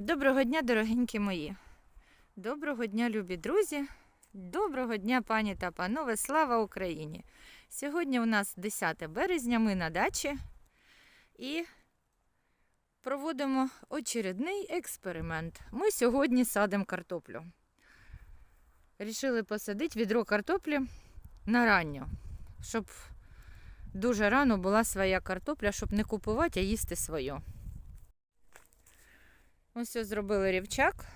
Доброго дня, дорогенькі мої. Доброго дня, любі друзі. Доброго дня, пані та панове. Слава Україні! Сьогодні у нас 10 березня, ми на дачі і проводимо очередний експеримент. Ми сьогодні садимо картоплю. Рішили посадити відро картоплі на ранню, щоб дуже рано була своя картопля, щоб не купувати, а їсти свою. Ось зробили рівчак.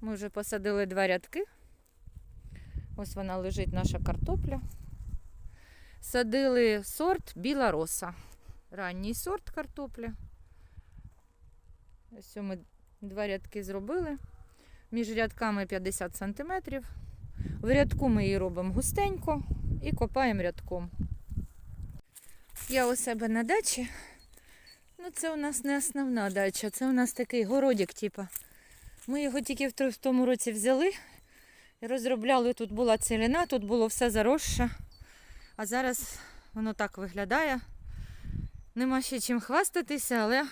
Ми вже посадили два рядки. Ось вона лежить наша картопля. Садили сорт біла роса. Ранній сорт картопля. Ось ми два рядки зробили. Між рядками 50 см. В рядку ми її робимо густенько і копаємо рядком. Я у себе на дачі Ну, це у нас не основна дача, це у нас такий городик, типа. Ми його тільки в тому році взяли. Розробляли, тут була цілина, тут було все заросше. А зараз воно так виглядає. Нема ще чим хвастатися, але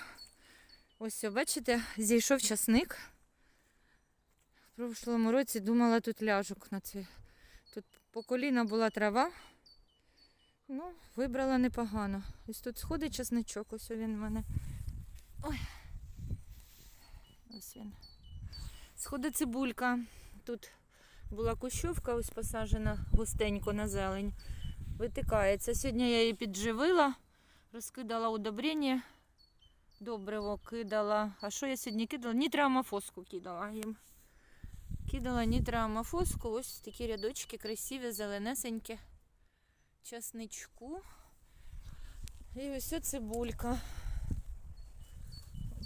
ось бачите, зійшов часник. В прошлому році думала тут ляжок на це. Тут по коліна була трава. Ну, вибрала непогано. Ось тут сходить часничок, ось він в мене. Ой. Ось він. Сходить цибулька. Тут була кущовка, ось посаджена густенько на зелень. Витикається. Сьогодні я її підживила, розкидала удобрення. Добриво кидала. А що я сьогодні кидала? Нітроамофоску кидала їм. Кидала нітроамофоску. Ось такі рядочки красиві, зеленесенькі часничку. І ось цибулька.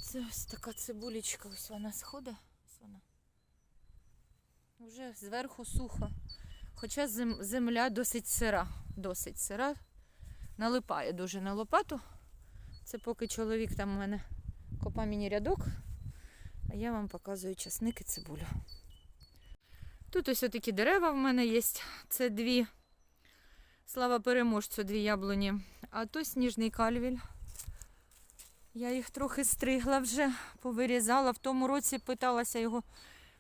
Це ось така цибулечка, ось вона сходить. Ось вона. Вже зверху сухо. Хоча земля досить сира. Досить сира. Налипає дуже на лопату. Це поки чоловік там у мене копа мені рядок, а я вам показую часник і цибулю. Тут ось такі дерева в мене є. Це дві Слава переможцю, дві яблуні. А то сніжний кальвіль. Я їх трохи стригла вже, повирізала. В тому році питалася його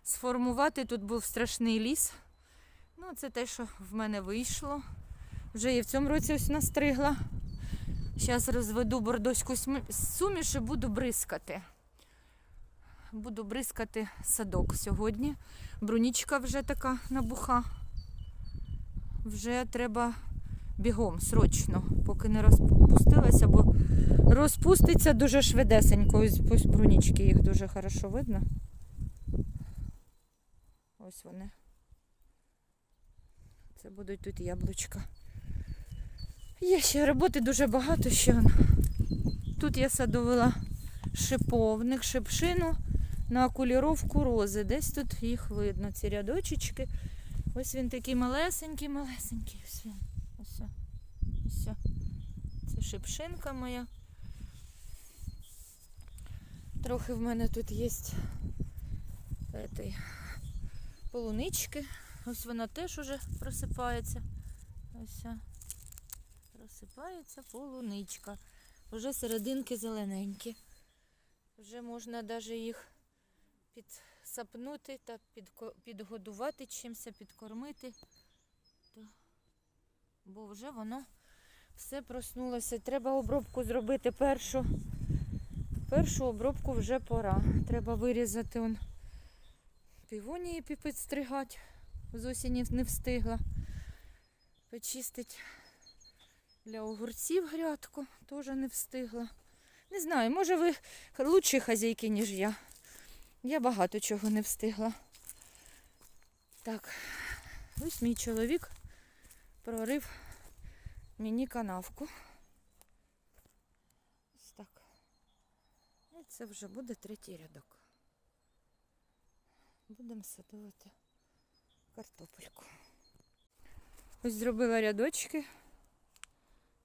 сформувати. Тут був страшний ліс. Ну, це те, що в мене вийшло. Вже і в цьому році ось настригла. Зараз розведу бордоську суміш і буду бризкати. Буду бризкати садок сьогодні. Брунічка вже така набуха. Вже треба бігом, срочно, поки не розпустилася, бо розпуститься дуже швидесенько. Ось, брунічки їх дуже хорошо видно. Ось вони. Це будуть тут яблучка. Є ще роботи дуже багато ще. Тут я садовила шиповник, шипшину на окуліровку рози. Десь тут їх видно, ці рядочечки. Ось він такий малесенький, малесенький. Ось він. Ось. Це шипшинка моя. Трохи в мене тут є полунички. Ось вона теж уже просипається. Ось. Просипається полуничка. Вже серединки зелененькі. Вже можна навіть їх підсапнути та підгодувати чимось, підкормити. Бо вже воно все проснулося. Треба обробку зробити першу. Першу обробку вже пора. Треба вирізати он півонії підстригати. З осені не встигла. Почистити для огурців грядку теж не встигла. Не знаю, може ви лучші хазяйки, ніж я. Я багато чого не встигла. Так, ось мій чоловік прорив мені канавку. Ось так. І це вже буде третій рядок. Будемо садувати картопельку. Ось зробила рядочки.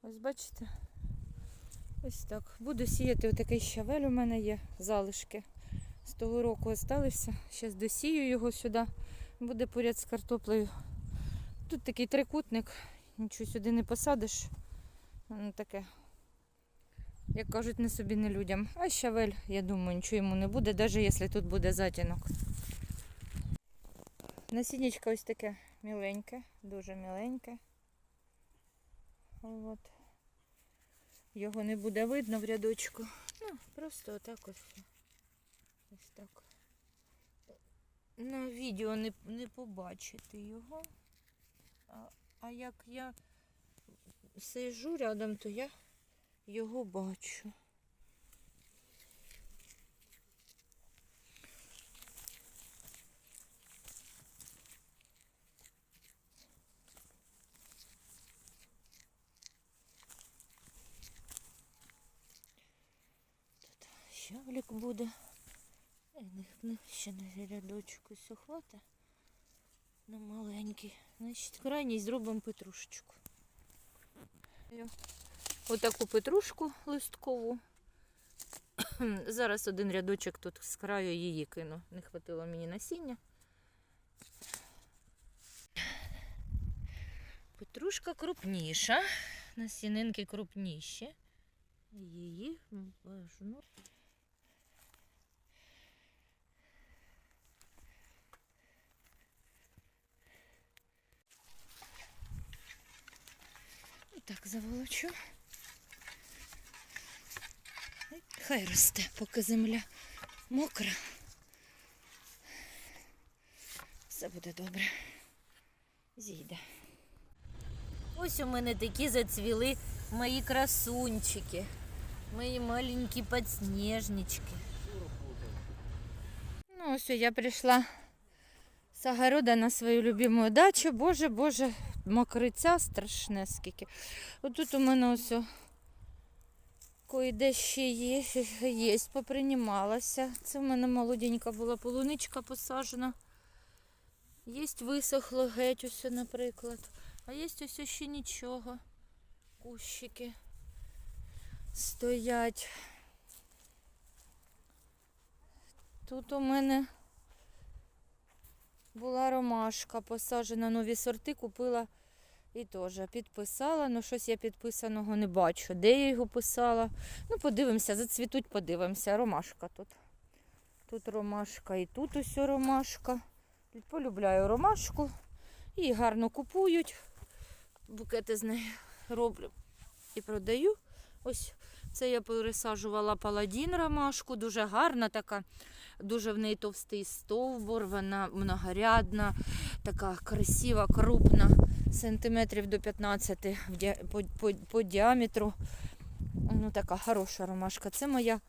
Ось бачите. Ось так. Буду сіяти отакий щавель у мене є, залишки. З того року залишився. Зараз досію його сюди. Буде поряд з картоплею. Тут такий трикутник, нічого сюди не посадиш. Воно таке Як кажуть, не собі, не людям. А щавель, я думаю, нічого йому не буде, навіть якщо тут буде затінок. Насіннячко ось таке міленьке, дуже міленьке. От. Його не буде видно в рядочку. Ну, просто отак ось. Ось так. На відео не, не побачити його. А, як я сиджу рядом, то я його бачу. Тут щавлик буде. Е, не, не, ще не рядочок ось хвата. На маленький. Значить, крайній зробимо петрушечку. Я Отаку петрушку листкову. Зараз один рядочок тут з краю її кину. Не хватило мені насіння. Петрушка крупніша, насінинки крупніші. Її важно. Так, заволочу. Хай росте, поки земля мокра. Все буде добре. Зійде. Ось у мене такі зацвіли мої красунчики. Мої маленькі подснежнички. Ну, ось я прийшла з огорода на свою любимую дачу. Боже, боже, мокриця страшне скільки. Отут у мене ось кое-де ще є, є, попринімалася. Це в мене молоденька була полуничка посаджена. Є висохло геть ось, наприклад. А є ось ще нічого. Кущики стоять. Тут у мене була ромашка посаджена, нові сорти купила і теж підписала. Ну, щось я підписаного не бачу. Де я його писала? Ну, подивимося, зацвітуть, подивимося. Ромашка тут. Тут ромашка і тут ось ромашка. Полюбляю ромашку. І гарно купують. Букети з неї роблю і продаю. Ось це я пересаджувала паладін ромашку, дуже гарна така, дуже в неї товстий стовбур, вона многорядна, така красива, крупна, сантиметрів до 15 по, по, по діаметру. Ну, така хороша ромашка. Це моя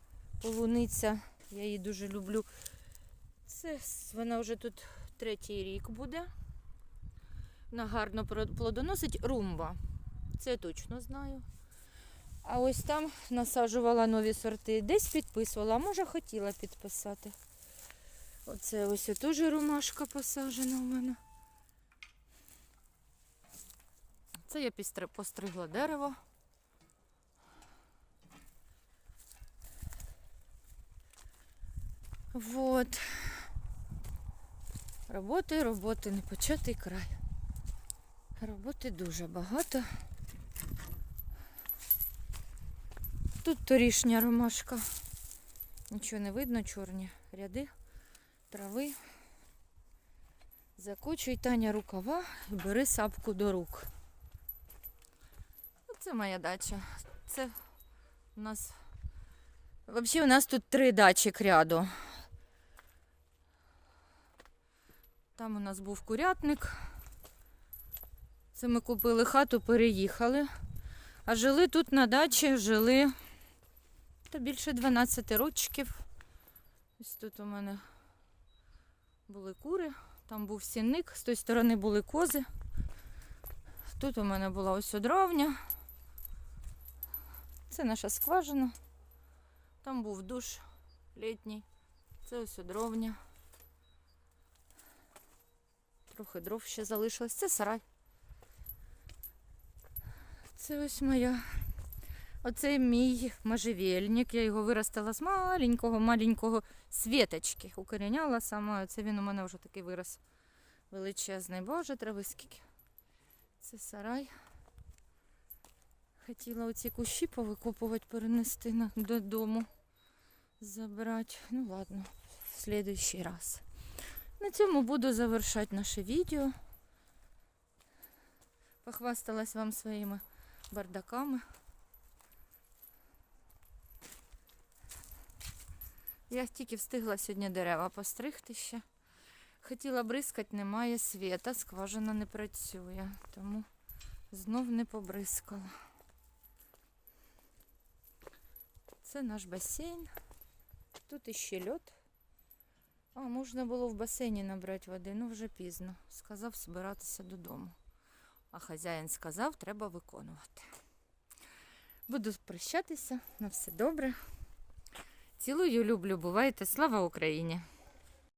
полуниця, я її дуже люблю. Це вона вже тут третій рік буде. Вона гарно плодоносить румба. Це я точно знаю. А ось там насаджувала нові сорти. Десь підписувала, а може хотіла підписати. Оце ось теж ромашка посаджена у мене. Це я постригла дерево. Вот. Роботи, роботи, не початий край. Роботи дуже багато. Тут торішня ромашка. Нічого не видно, чорні ряди, трави. Закочуй Таня рукава і бери сапку до рук. Це моя дача. Це у нас. Взагалі у нас тут три дачі к ряду. Там у нас був курятник. Це ми купили хату, переїхали. А жили тут на дачі, жили та більше 12 років. Ось тут у мене були кури, там був сінник, з тої сторони були кози. Тут у мене була ось одровня. Це наша скважина. Там був душ літній. Це ось одровня. Трохи дров ще залишилось. Це сарай. Це ось моя. Оце мій можжевельник. Я його виростила з маленького, маленького світочки. Укоріняла сама. Це він у мене вже такий вирос величезний. Боже, трави скільки. Це сарай. Хотіла оці кущі повикопувати, перенести додому, забрати. Ну ладно, в следующий раз. На цьому буду завершати наше відео. Похвасталась вам своїми бардаками. Я тільки встигла сьогодні дерева постригти ще. Хотіла бризкати, немає світа, скважина не працює, тому знов не побризкала. Це наш басейн. Тут іще льот. А, можна було в басейні набрати води, ну вже пізно. Сказав збиратися додому. А хазяїн сказав, треба виконувати. Буду прощатися. На все добре. Цілую, люблю, бувайте. Слава Україні!